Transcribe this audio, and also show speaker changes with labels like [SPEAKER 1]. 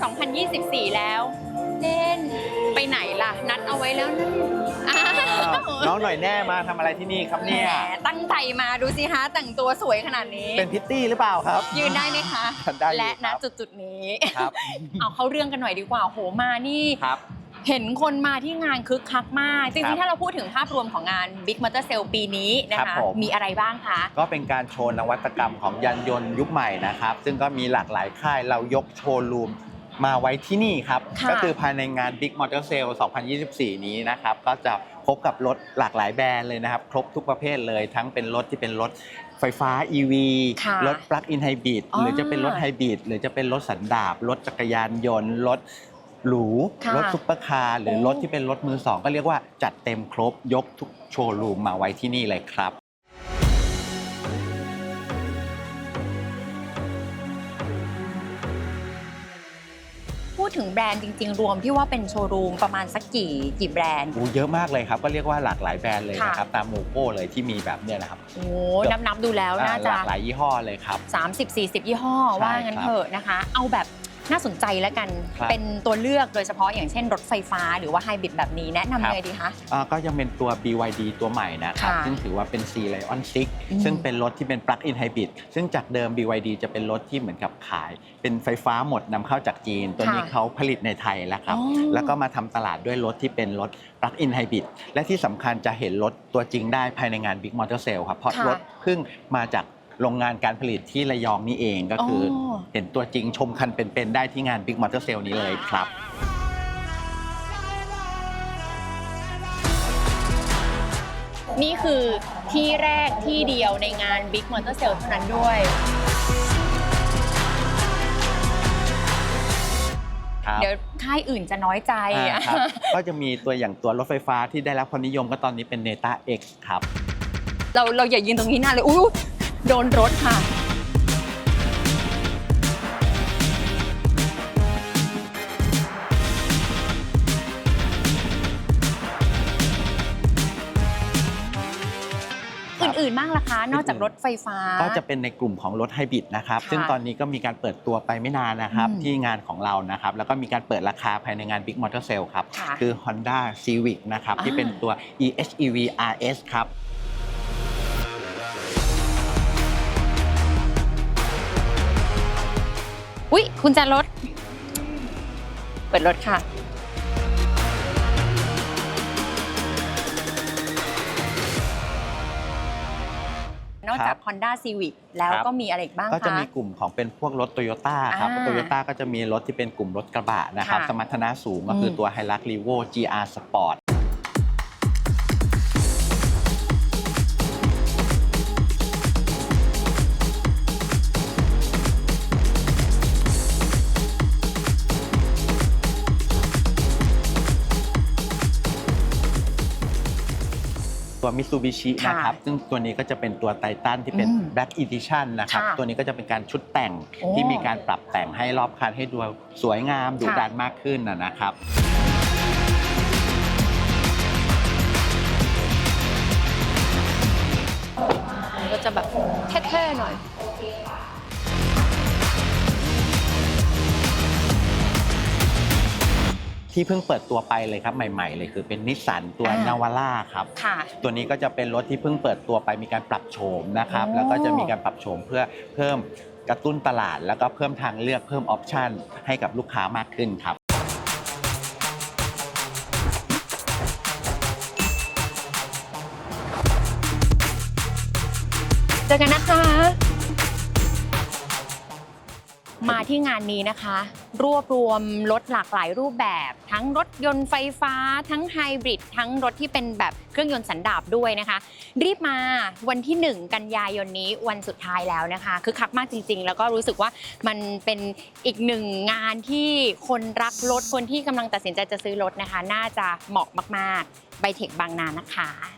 [SPEAKER 1] Big Motor Sale 2024 แล้ว เล่นไปไหนล่ะ นัดเอาไว้แล้วนั่นอ้าว
[SPEAKER 2] น้องหน่อยแน่มาทำอะไรที่นี่ครับ
[SPEAKER 1] แหม
[SPEAKER 2] เนี่ย
[SPEAKER 1] ตั้งใจมาดูสิคะแต่งตัวสวยขนาดนี้
[SPEAKER 2] เป็นพิตตี้หรือเปล่าครับ
[SPEAKER 1] ยืนได้ไหมคะ
[SPEAKER 2] ได้อยู่
[SPEAKER 1] และณ
[SPEAKER 2] ครับ
[SPEAKER 1] จุดจุดๆนี้
[SPEAKER 2] ครับ
[SPEAKER 1] เอาเข้าเรื่องกันหน่อยดีกว่าโหมานี่
[SPEAKER 2] ครับ
[SPEAKER 1] เห็นคนมาที่งานคึกคักมาก จ
[SPEAKER 2] ครั
[SPEAKER 1] ริง
[SPEAKER 2] บ
[SPEAKER 1] ๆ ถ้าเราพูดถึงภาพรวมของงาน Big Motor Sale ปีนี้นะ
[SPEAKER 2] ครั
[SPEAKER 1] คะ
[SPEAKER 2] บผม
[SPEAKER 1] มีอะไรบ้างคะ
[SPEAKER 2] ก็เป็นการโชว์นวัตกรรมของยานยนต์ยุคใหม่นะครับ ซึ่งก็มีหลากหลายค่ายเรายกโชว์รูม มาไว้ที่นี่ครับ
[SPEAKER 1] ค่ะ
[SPEAKER 2] ก็คือภายในงาน Big Motor Sale 2024 นี้นะครับ ก็จะพบกับรถหลากหลายแบรนด์เลยนะครับ ครบทุกประเภทเลย ทั้งเป็นรถที่เป็นรถไฟฟ้า EV
[SPEAKER 1] ค่ะ
[SPEAKER 2] รถ Plug-in Hybrid
[SPEAKER 1] อ๋อ
[SPEAKER 2] หรือจะเป็นรถไฮบริดหรือจะเป็นรถสันดาปรถจักรยานยนต์ รถหรู
[SPEAKER 1] ค่ะ
[SPEAKER 2] รถซุปเปอร์คาร์หรือ
[SPEAKER 1] โอ้
[SPEAKER 2] รถที่เป็นรถมือสองก็เรียกว่าจัดเต็มครบยกทุกโชว์รูมมาไว้ที่นี่เลยครับ
[SPEAKER 1] ดถึงแบรนด์จริง ๆ รวมที่ว่าเป็นโชว์รูมประมาณสักกี่กี่แบรนด์
[SPEAKER 2] โอ้เยอะมากเลยครับก็เรียกว่าหลากหลายแบรนด์เลย
[SPEAKER 1] ค่ะ
[SPEAKER 2] นะครับตามโลโก้เลยที่มีแบบเนี้ยนะครับ
[SPEAKER 1] โอ้นับนับๆดูแล้วน่า
[SPEAKER 2] ห
[SPEAKER 1] จะ
[SPEAKER 2] ลากหลายยี่ห้อเลยครับ
[SPEAKER 1] 30-40 ยี่ห้อ
[SPEAKER 2] ใช่
[SPEAKER 1] ว่างั้น
[SPEAKER 2] ครับ
[SPEAKER 1] เถอะนะคะ เอาแบบ น่าสนใจแล้วกัน
[SPEAKER 2] ครับ
[SPEAKER 1] เป็นตัวเลือกโดยเฉพาะอย่างเช่นรถไฟฟ้าหรือว่าไฮบริดแบบนี้แนะนำ
[SPEAKER 2] ครับ
[SPEAKER 1] ยังไงดีคะ
[SPEAKER 2] อ่าก็ยังเป็นตัว BYD ตัวใหม่นะครับ
[SPEAKER 1] ค่ะ
[SPEAKER 2] ซึ่งถือว่าเป็น C Lion
[SPEAKER 1] อืม
[SPEAKER 2] 6ซึ่งเป็นรถที่เป็น Plug-in Hybrid ซึ่งจากเดิม BYD จะเป็นรถที่เหมือนกับขาย เป็นไฟฟ้าหมดนำเข้าจากจีน ตัวนี้
[SPEAKER 1] ค่ะ
[SPEAKER 2] เขาผลิตในไทยแล้วครับ
[SPEAKER 1] อ๋อ
[SPEAKER 2] แล้วก็มาทำตลาดด้วยรถที่เป็นรถ Plug-in Hybrid และที่สำคัญจะเห็นรถตัวจริงได้ภายในงาน Big Motor Sale ครับเพราะ
[SPEAKER 1] ค่ะ
[SPEAKER 2] รถเพิ่งมาจาก โรงงานการผลิตที่ระยองนี่เองก็คืออ
[SPEAKER 1] อ
[SPEAKER 2] เห็นตัวจริงชมคันเป็นๆได้ที่งาน Big Motor Sale นี้เลยครับ
[SPEAKER 1] นี่คือที่แรกที่เดียวในงาน Big Motor Sale เท่านั้นด้วย
[SPEAKER 2] ครับ
[SPEAKER 1] เดี๋ยวค่ายอื่นจะน้อยใจ
[SPEAKER 2] อ่าครับ ก็จะมีตัวอย่างตัวรถไฟฟ้าที่ได้รับความนิยมก็ตอนนี้เป็น Neta X ครับ
[SPEAKER 1] เราเราอย่ายืนตรงนี้นานเลย อุ้ย โดนรถค่ะ
[SPEAKER 2] ครับ
[SPEAKER 1] อื่นๆบ้างล่ะคะ นอกจากรถไฟฟ้า
[SPEAKER 2] ก็จะเป็นในกลุ่มของรถไฮบริดนะครับ
[SPEAKER 1] ค่ะ
[SPEAKER 2] ซึ่งตอนนี้ก็มีการเปิดตัวไปไม่นานนะครับ
[SPEAKER 1] อืม
[SPEAKER 2] ที่งานของเรานะครับ แล้วก็มีการเปิดราคาภายในงาน Big Motor Sale ครับ
[SPEAKER 1] ค่ะ
[SPEAKER 2] คือ Honda Civic นะครับ
[SPEAKER 1] อ่า
[SPEAKER 2] ที่เป็นตัว EHEV RS ครับ
[SPEAKER 1] อุ้ยคุณจะรถ เปิดรถค่ะ นอกจาก Honda Civic แล้ว
[SPEAKER 2] ครับ
[SPEAKER 1] ก็มีอะไรอีกบ้างคะ
[SPEAKER 2] ก็จะมีกลุ่มของเป็นพวกรถโตโยต้าครับ
[SPEAKER 1] อ่า
[SPEAKER 2] โตโยต้าก็จะมีรถที่เป็นกลุ่มรถกระบะนะครับ
[SPEAKER 1] ค่ะ
[SPEAKER 2] สมรรถนะสูงก็คืออ
[SPEAKER 1] ม
[SPEAKER 2] ตัว Hilux Revo GR Sport ตัว Mitsubishi
[SPEAKER 1] ค่ะ
[SPEAKER 2] นะครับ ซึ่งตัวนี้ก็จะเป็นตัวไททันที่เป็น
[SPEAKER 1] อืม
[SPEAKER 2] Black Edition นะครับ
[SPEAKER 1] ค่ะ
[SPEAKER 2] ตัวนี้ก็จะเป็นการชุดแต่ง
[SPEAKER 1] โอ้
[SPEAKER 2] ที่มีการปรับแต่งให้รอบคันให้ดูสวยงามดุ
[SPEAKER 1] ค่ะ
[SPEAKER 2] ดันมากขึ้นนะนะครับ
[SPEAKER 1] มันก็จะแบบเท่ๆหน่อย
[SPEAKER 2] ที่เพิ่งเปิดตัวไปเลยครับใหม่ ๆ เลยคือเป็นนิสสันตัว
[SPEAKER 1] อ่าน
[SPEAKER 2] นาวาร่าครับ
[SPEAKER 1] ค่ะ
[SPEAKER 2] ตัวนี้ก็จะเป็นรถที่เพิ่งเปิดตัวไปมีการปรับโฉมนะครับ
[SPEAKER 1] โอ้
[SPEAKER 2] แล้วก็จะมีการปรับโฉมเพื่อเพิ่มกระตุ้นตลาด แล้วก็เพิ่มทางเลือกเพิ่มออปชันให้กับลูกค้ามากขึ้นครับ
[SPEAKER 1] เจอกันนะคะ ที่งานนี้นะคะ รวบรวมรถหลากหลายรูปแบบ ทั้งรถยนต์ไฟฟ้า ทั้งไฮบริดทั้งรถที่เป็นแบบเครื่องยนต์สันดาปด้วยนะคะ รีบมาวันที่ 1 กันยายนนี้วันสุดท้ายแล้วนะคะคือคักมากจริง ๆ แล้วก็รู้สึกว่ามันเป็นอีกหนึ่งงานที่คนรักรถคนที่กำลังตัดสินใจจะซื้อรถนะคะ น่าจะเหมาะมากๆไบเทคบางนานะคะ